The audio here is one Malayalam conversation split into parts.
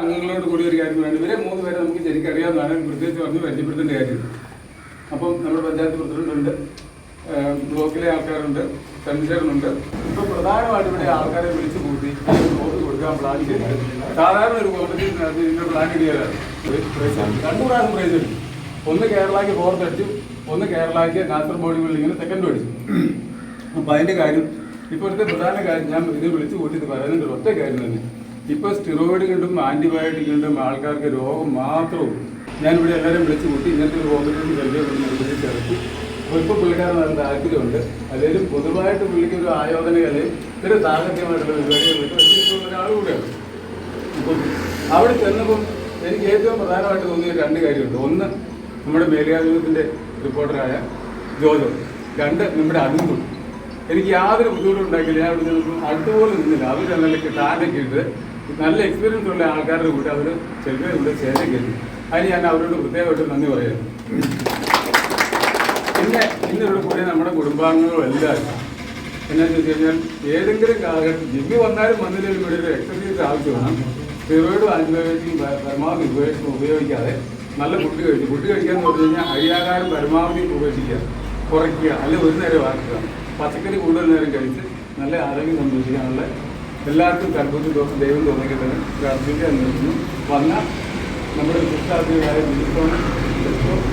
അംഗങ്ങളോട് കൂടി ഒരു കാര്യം വേണ്ടി ഇവരെ മൂന്ന് പേരെ നമുക്ക് ശരിക്കും അറിയാവുന്നതാണ്. പ്രത്യേകിച്ച് പറഞ്ഞ് പരിചയപ്പെടുത്തേണ്ട കാര്യം. അപ്പം നമ്മുടെ പഞ്ചായത്ത് പ്രസിഡന്റുണ്ട് ബ്ലോക്കിലെ ആൾക്കാരുണ്ട് കൺവീനറുണ്ട് ഇപ്പൊ പ്രധാനമായിട്ട് ഇവിടെ ആൾക്കാരെ വിളിച്ചു കൂട്ടി വോട്ട് കൊടുക്കാൻ പ്ലാൻ ചെയ്യുന്നത് സാധാരണ ഒരു കോമ്പറ്റീഷനകത്ത് ഇതിന്റെ പ്ലാൻ ഇടിയതാണ് രണ്ടു പ്രാവശ്യം പ്രൈസ് ഒന്ന് കേരളയ്ക്ക് ഫോർത്ത് അടിച്ചു ഒന്ന് കേരളയ്ക്ക് കാസർഗോഡ് ബിൽഡിങ്ങിന് സെക്കൻഡ് അടിച്ചു. അപ്പൊ അതിന്റെ കാര്യം ഇപ്പോഴത്തെ പ്രധാന കാര്യം ഞാൻ ഇത് വിളിച്ചു കൂട്ടിയിട്ട് പറയുന്നുണ്ട് ഒറ്റ കാര്യം തന്നെ. ഇപ്പൊ സ്റ്റിറോയിഡ് കണ്ടും ആന്റിബയോട്ടിക് കണ്ടും ആൾക്കാർക്ക് രോഗം മാത്രവും ഞാനിവിടെ എല്ലാവരും വിളിച്ചു കൂട്ടി ഇങ്ങനത്തെ ഒരു കോമ്പറ്റീഷൻ പരിചയപ്പെടുന്ന ചേർത്തി. അപ്പോൾ ഇപ്പോൾ പുള്ളിക്കാരൻ നല്ല താല്പര്യമുണ്ട്. അതിലും പൊതുവായിട്ട് പുള്ളിക്ക് ഒരു ആയോധന കലയും ഒരു താല്പര്യമായിട്ടുള്ള വെച്ചിട്ടുള്ള ഒരാൾ അപ്പം അവിടെ ചെന്നപ്പം എനിക്ക് ഏറ്റവും പ്രധാനമായിട്ട് തോന്നിയ രണ്ട് കാര്യമുണ്ട്. ഒന്ന് നമ്മുടെ മേലുകാവിധത്തിന്റെ റിപ്പോർട്ടറായ ജോജോ. രണ്ട് നമ്മുടെ അനന്തു എനിക്ക് യാതൊരു ബുദ്ധിമുട്ടും ഉണ്ടാക്കില്ല ഞാൻ അവിടെ അടുത്തുപോലെ നിന്നില്ല. അവർ നല്ല ടാറ്റൊക്കെ ഇട്ട് നല്ല എക്സ്പീരിയൻസ് ഉള്ള ആൾക്കാരുടെ കൂടെ അവർ ചെറുപ്പം ചേരൊക്കെ അതിന് ഞാൻ അവരോട് പ്രത്യേകമായിട്ട് നന്ദി പറയുന്നു. പിന്നെ ഇന്നിവിടെ കൂടെ നമ്മുടെ കുടുംബാംഗങ്ങളും എല്ലാവരും. എന്നാന്ന് വെച്ച് കഴിഞ്ഞാൽ ഏതെങ്കിലും കാലഘട്ടം ജിമ്മി വന്നാലും വന്നില്ലെങ്കിലും ഇവിടെ ഒരു എക്സസൈസ് ആവശ്യമാണ്. സ്റ്റിറോയിഡും ആന്റിബയോട്ടിക്കും പ- പരമാവധി ഉപയോഗിച്ച് ഉപയോഗിക്കാതെ നല്ല ഫുഡ് കഴിക്കും. ഫുഡ് കഴിക്കാന്ന് പറഞ്ഞു കഴിഞ്ഞാൽ അരിയാകാരം പരമാവധി ഉപേക്ഷിക്കുക കുറയ്ക്കുക അല്ലെങ്കിൽ ഒരു നേരം ആക്കുക. പച്ചക്കറി കൂടുതൽ നേരം കഴിച്ച് നല്ല ആരോഗ്യം സംരക്ഷിക്കാനുള്ള എല്ലാവർക്കും കർബൂജ ദോഷം ദൈവം തോന്നിക്കട്ടെ കർബൂജ നിർത്തുന്നു വന്ന നമ്മുടെ വിശിഷ്ടാതിഥിയായ മിനിസ്റ്റോണ്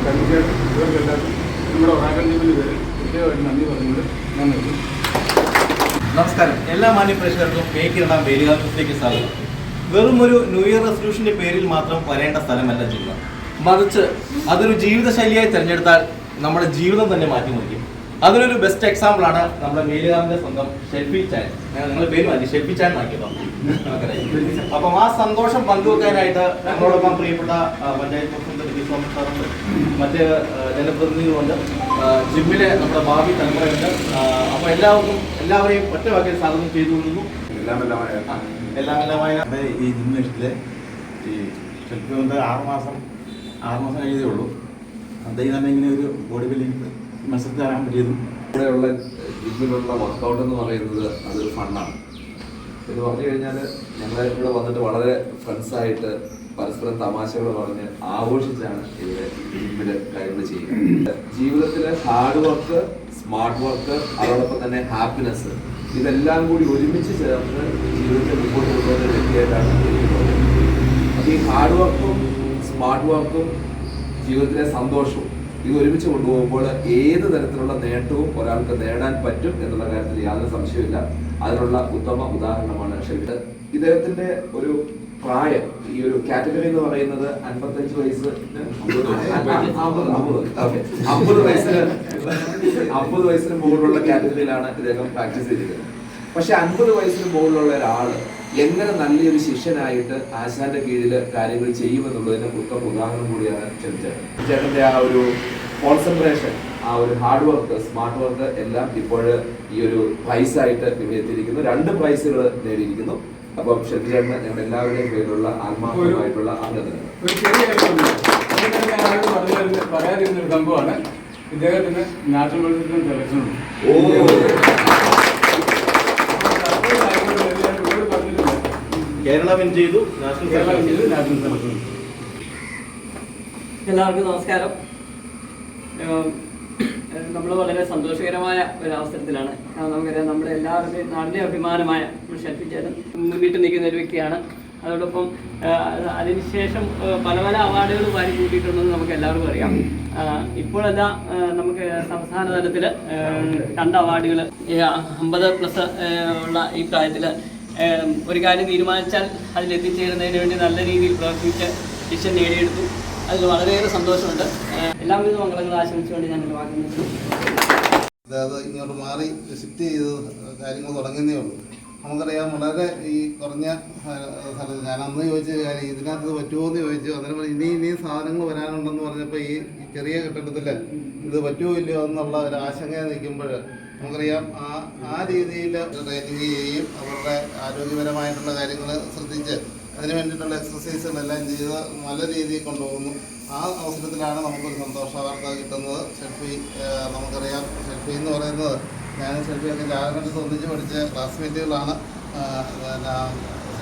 കൺവീനർ ഇവർക്കെല്ലാവർക്കും നമ്മുടെ ഒറാക്കൽ പേര് പ്രത്യേകമായിട്ട് നന്ദി പറഞ്ഞുകൊണ്ട് ഞാൻ നമസ്കാരം. എല്ലാ മാന്യ പ്രേക്ഷകർക്കും മേക്ക് ഇടാം വേലികാലത്തിലേക്ക് സ്വാഗതം. വെറും ഒരു ന്യൂ ഇയർ റെസൊല്യൂഷന്റെ പേരിൽ മാത്രം വരേണ്ട സ്ഥലമല്ല ജില്ല. മറിച്ച് അതൊരു ജീവിതശൈലിയായി തിരഞ്ഞെടുത്താൽ നമ്മുടെ ജീവിതം തന്നെ മാറ്റിമറിക്കും. അതിനൊരു ബെസ്റ്റ് എക്സാമ്പിൾ ആണ് നമ്മുടെ മേലുകാമിന്റെ സ്വന്തം ഷെൽഫി ചാൻ. നിങ്ങളുടെ പേര് മതി ഷെൽഫി ചാൻ ആക്കിയതോ അപ്പം ആ സന്തോഷം പങ്കുവെക്കാനായിട്ട് ഞങ്ങളോടൊപ്പം പ്രിയപ്പെട്ട പഞ്ചായത്ത് പ്രസിഡന്റ് രവി സ്വാമി സാറുണ്ട്. മറ്റ് ജനപ്രതിനിധികളുണ്ട്. ജിമ്മിലെ നമ്മുടെ ഭാവി തലമുറയുണ്ട്. അപ്പൊ എല്ലാവർക്കും എല്ലാവരെയും ഒറ്റ വാക്കിൽ സ്വാഗതം ചെയ്തു എല്ലാം എല്ലാം എല്ലാമായ ഈ ജിംനസ്റ്റിലെ ഈ ഷെൽഫ് കൊണ്ട് ആറ് മാസം ആറ് മാസം കഴിഞ്ഞതേ ഉള്ളൂ. അദ്ദേഹം തന്നെ ഇങ്ങനെ ഒരു ബോഡി ബിൽഡിംഗ് മത്സരത്തിൽ പറ്റിയതും ഇവിടെയുള്ള ജിമ്മിലുള്ള വർക്കൗട്ട് എന്ന് പറയുന്നത് അതൊരു ഫണ്ണാണ് എന്ന് പറഞ്ഞു കഴിഞ്ഞാൽ ഞങ്ങൾ ഇവിടെ വന്നിട്ട് വളരെ ഫ്രണ്ട്സായിട്ട് പരസ്പരം തമാശകൾ പറഞ്ഞ് ആഘോഷിച്ചാണ് ഇവിടെ ജിമ്മിൽ കാര്യങ്ങൾ ചെയ്യുന്നത്. ജീവിതത്തിലെ ഹാർഡ് വർക്ക് സ്മാർട്ട് വർക്ക് അതോടൊപ്പം തന്നെ ഹാപ്പിനെസ് ഇതെല്ലാം കൂടി ഒരുമിച്ച് ചേർന്ന് ജീവിതത്തെ മുമ്പോട്ട് കൊണ്ടുവന്ന വ്യക്തിയായിട്ടാണ് അപ്പോൾ ഈ ഹാർഡ് വർക്കും സ്മാർട്ട് വർക്കും ജീവിതത്തിലെ സന്തോഷവും ഇത് ഒരുമിച്ച് കൊണ്ടുപോകുമ്പോൾ ഏത് തരത്തിലുള്ള നേട്ടവും ഒരാൾക്ക് നേടാൻ പറ്റും എന്നുള്ള കാര്യത്തിൽ യാതൊരു സംശയമില്ല അതിനുള്ള ഉത്തമ ഉദാഹരണമാണ് ഷെൽട്ട് ഇദ്ദേഹത്തിന്റെ ഒരു പ്രായം ഈ ഒരു കാറ്റഗറി എന്ന് പറയുന്നത് അൻപത്തഞ്ച് വയസ്സ് അമ്പത് വയസ്സിന് അമ്പത് വയസ്സിന് മുകളിലുള്ള കാറ്റഗറിയിലാണ് ഇദ്ദേഹം പ്രാക്ടീസ് ചെയ്തിരിക്കുന്നത്. പക്ഷെ അൻപത് വയസ്സിന് മുകളിലുള്ള ഒരാൾ എങ്ങനെ നല്ലൊരു ശിഷ്യനായിട്ട് ആശാന്റെ കീഴിൽ കാര്യങ്ങൾ ചെയ്യുമെന്നുള്ളതിന് ഉത്തമ ഉദാഹരണം കൂടിയാണ് ചേട്ടൻ ചേട്ടന്റെ ആ ഒരു കോൺസെൻട്രേഷൻ ആ ഒരു ഹാർഡ് വർക്ക് സ്മാർട്ട് വർക്ക് എല്ലാം ഇപ്പോൾ ഈ ഒരു പ്രൈസ് ആയിട്ട് ഇവിടെ എത്തിയിരിക്കുന്നു. രണ്ട് പ്രൈസുകൾ നേടിയിരിക്കുന്നു. അപ്പം ഷെൽജേട്ടന് ഞങ്ങൾ എല്ലാവരുടെയും പേരിലുള്ള ആത്മാർത്ഥമായിട്ടുള്ള അഭിനന്ദനങ്ങൾ ഒരു ചെറിയ കാര്യമുണ്ട് ഇതൊക്കെ ഞാൻ പറഞ്ഞു പറയാതിരുന്ന ഒരു സംഭവമാണ്. ഇദ്ദേഹത്തിന് നാഷണൽ സെലക്ഷൻ ഉണ്ട് കേരള വിൻ ചെയ്തു നാഷണൽ കേരള സെലക്ഷൻ ചെയ്തു. നാഷണൽ സെലക്ഷൻ എല്ലാവർക്കും നമസ്കാരം. നമ്മൾ വളരെ സന്തോഷകരമായ ഒരു അവസരത്തിലാണ് കാരണം നമുക്കറിയാം നമ്മുടെ എല്ലാവരുടെയും നാടിന്റെ അഭിമാനമായ ഷെൽഫി ചേട്ടൻ മുന്നിട്ട് നിൽക്കുന്ന ഒരു വ്യക്തിയാണ്. അതോടൊപ്പം അതിനുശേഷം പല പല അവാർഡുകൾ വാരി കൂട്ടിയിട്ടുണ്ടെന്ന് നമുക്ക് എല്ലാവർക്കും അറിയാം. ഇപ്പോഴല്ല നമുക്ക് സംസ്ഥാന തലത്തിൽ രണ്ട് അവാർഡുകൾ അമ്പത് പ്ലസ് ഉള്ള ഈ പ്രായത്തിൽ ഒരു കാര്യം തീരുമാനിച്ചാൽ അതിലെത്തിച്ചേരുന്നതിന് വേണ്ടി നല്ല രീതിയിൽ പ്രവർത്തിച്ച് ശിഷ്യൻ നേടിയെടുത്തു. അതിൽ വളരെയേറെ സന്തോഷമുണ്ട്. എല്ലാവിധ മംഗളങ്ങളും ആശംസിച്ചുകൊണ്ട് ഞാൻ നിൽക്കുന്നു അതായത് ഇങ്ങോട്ട് മാറി ഷിഫ്റ്റ് ചെയ്ത് കാര്യങ്ങൾ തുടങ്ങുന്നേ ഉള്ളൂ. നമുക്കറിയാം വളരെ ഈ കുറഞ്ഞ സ്ഥലത്ത് ഞാൻ അന്ന് ചോദിച്ച കാര്യം ഇതിനകത്ത് ഇത് പറ്റുമോ എന്ന് ചോദിച്ചു. അന്നേരം ഇനി ഇനിയും സാധനങ്ങൾ വരാനുണ്ടെന്ന് പറഞ്ഞപ്പോൾ ഈ ചെറിയ കെട്ടിടത്തിൽ ഇത് പറ്റുമോ ഇല്ലയോ എന്നുള്ള ഒരു ആശങ്ക നിൽക്കുമ്പോൾ നമുക്കറിയാം ആ ആ രീതിയിൽ ട്രെയിനിങ് ചെയ്യുകയും അവരുടെ ആരോഗ്യപരമായിട്ടുള്ള കാര്യങ്ങൾ ശ്രദ്ധിച്ച് അതിന് വേണ്ടിയിട്ടുള്ള എക്സസൈസുകളെല്ലാം ചെയ്ത് നല്ല രീതിയിൽ കൊണ്ടുപോകുന്നു. ആ അവസരത്തിലാണ് നമുക്കൊരു സന്തോഷ വാർത്ത കിട്ടുന്നത്. ഷെൽഫി നമുക്കറിയാം. ഷെൽഫി എന്ന് പറയുന്നത് ഞാനും ഷെൽഫിയൊക്കെ ജാഗ്രത ഒന്നിച്ച് പഠിച്ച ക്ലാസ്മേറ്റുകളാണ്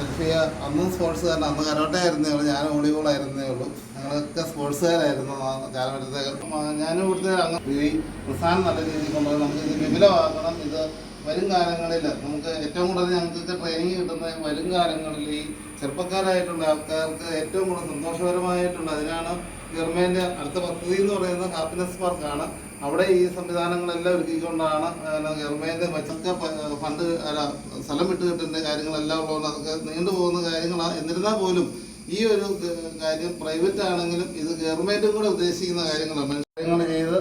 സെൽഫിയ അന്നും സ്പോർട്സുകാരൻ അന്ന് കരോട്ടെ ആയിരുന്നു ഉള്ളൂ ഞാൻ വോളിബോൾ ആയിരുന്നേ ഉള്ളൂ. ഞങ്ങളൊക്കെ സ്പോർട്സുകാരായിരുന്നു ആ കാലഘട്ടത്തേക്ക് ഞാനും ഇവിടുത്തെ അങ്ങ് ഈ പ്രസ്ഥാനം നല്ല രീതിയിൽ കൊണ്ടുപോയി നമുക്ക് ഇത് വിപുലമാക്കണം. ഇത് വരും കാലങ്ങളിൽ നമുക്ക് ഏറ്റവും കൂടുതൽ ഞങ്ങൾക്ക് ട്രെയിനിങ് കിട്ടുന്ന വരും കാലങ്ങളിൽ ഈ ചെറുപ്പക്കാരായിട്ടുള്ള ആൾക്കാർക്ക് ഏറ്റവും കൂടുതൽ സന്തോഷകരമായിട്ടുള്ള അതിനാണ് ഗവൺമെന്റ് അടുത്ത പദ്ധതി എന്ന് പറയുന്നത് ഹാപ്പിനെസ് പാർക്കാണ് അവിടെ ഈ സംവിധാനങ്ങളെല്ലാം ഒരുക്കിക്കൊണ്ടാണ് ഗവൺമെന്റ് മറ്റൊക്കെ ഫണ്ട് അല്ല സ്ഥലം വിട്ട് കിട്ടേണ്ട കാര്യങ്ങളെല്ലാം ഉള്ളതുകൊണ്ട് അതൊക്കെ നീണ്ടുപോകുന്ന കാര്യങ്ങളാണ് എന്നിരുന്നാൽ പോലും ഈ ഒരു കാര്യം പ്രൈവറ്റ് ആണെങ്കിലും ഇത് ഗവൺമെന്റും കൂടെ ഉദ്ദേശിക്കുന്ന കാര്യങ്ങളാണ്. കാര്യങ്ങൾ ചെയ്ത്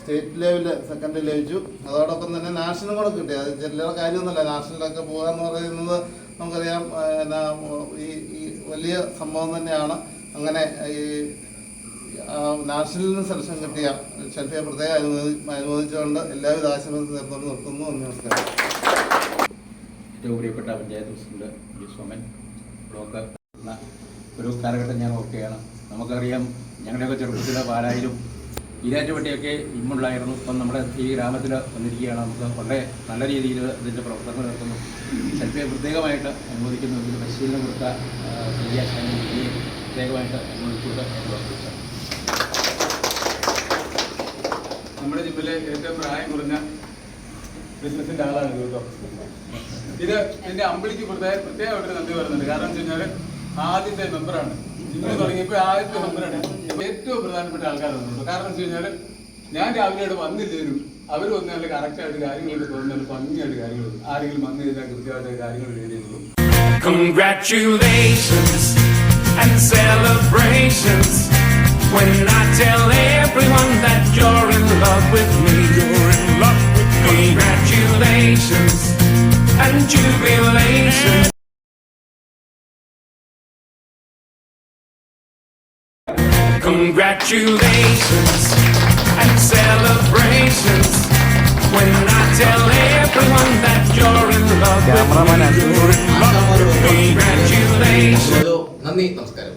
സ്റ്റേറ്റ് ലെവലിൽ സെക്കൻഡ് ലഭിച്ചു. അതോടൊപ്പം തന്നെ നാഷണൽ കൂടെ കിട്ടി. അത് ജില്ലയുടെ കാര്യമൊന്നുമല്ല. നാഷണലൊക്കെ എന്ന് പറയുന്നത് നമുക്കറിയാം ഈ വലിയ സംഭവം തന്നെയാണ്. അങ്ങനെ ഈ നാഷണലിന് സെലക്ഷൻ കിട്ടിയ ഷെൽഫിയെ പ്രത്യേകം അനുമോദി അനുമോദിച്ചുകൊണ്ട് എല്ലാവിധ ആശംസ നേർന്നു നിർത്തുന്നു. നമസ്കാരം. ഏറ്റവും പ്രിയപ്പെട്ട panchayat president G Soman block എന്ന ഒരു കാലഘട്ടം ഞാൻ ഓക്കെയാണ് നമുക്കറിയാം ഞങ്ങളുടെയൊക്കെ ചെറുപ്പത്തിലെ പാലായിലും ഈരാറ്റുപട്ടിയൊക്കെ ഇമ്മുണ്ടായിരുന്നു. ഇപ്പം നമ്മുടെ ഈ ഗ്രാമത്തിൽ വന്നിരിക്കുകയാണ്. നമുക്ക് വളരെ നല്ല രീതിയിൽ ഇതിന്റെ പ്രവർത്തനങ്ങൾ നടത്തുന്നു. സെൽഫിയെ പ്രത്യേകമായിട്ട് അനുവദിക്കുന്നു ഇതിന് പരിശീലനം കൊടുത്ത പ്രത്യേകമായിട്ട് അനുവദിച്ചുകൊണ്ട് ഞാൻ പ്രവർത്തിച്ചു നമ്മുടെ ജിമ്മിലെ ഏറ്റവും പ്രായം കുറഞ്ഞ ബിസിനസിന്റെ ആളാണ് കേട്ടോ. ഇത് എന്റെ അമ്പിളിക്ക് പ്രത്യേക പ്രത്യേകമായിട്ട് നന്ദി പറയുന്നുണ്ട്. കാരണം വെച്ച് കഴിഞ്ഞാൽ ആദ്യത്തെ മെമ്പറാണ് ജിമ്മിൽ തുടങ്ങിയപ്പോൾ ആദ്യത്തെ മെമ്പറാണ് ഏറ്റവും പ്രധാനപ്പെട്ട ആൾക്കാരാണ് കേട്ടോ കാരണം വെച്ച് കഴിഞ്ഞാൽ ഞാൻ രാവിലെ ഇവിടെ വന്നില്ലേലും അവർ വന്ന് കറക്റ്റായിട്ട് കാര്യങ്ങളൊക്കെ തോന്നുന്നത് ഭംഗിയായിട്ട് കാര്യങ്ങൾ ആരെങ്കിലും വന്നു കഴിഞ്ഞാൽ കൃത്യമായിട്ട് കാര്യങ്ങൾ എഴുതിയുള്ളൂ Congratulations and celebrations. When I tell everyone jubilation. Congratulations and celebrations when I tell everyone that you're in love with me. You're in love with me. Congratulations. നന്ദി നമസ്കാരം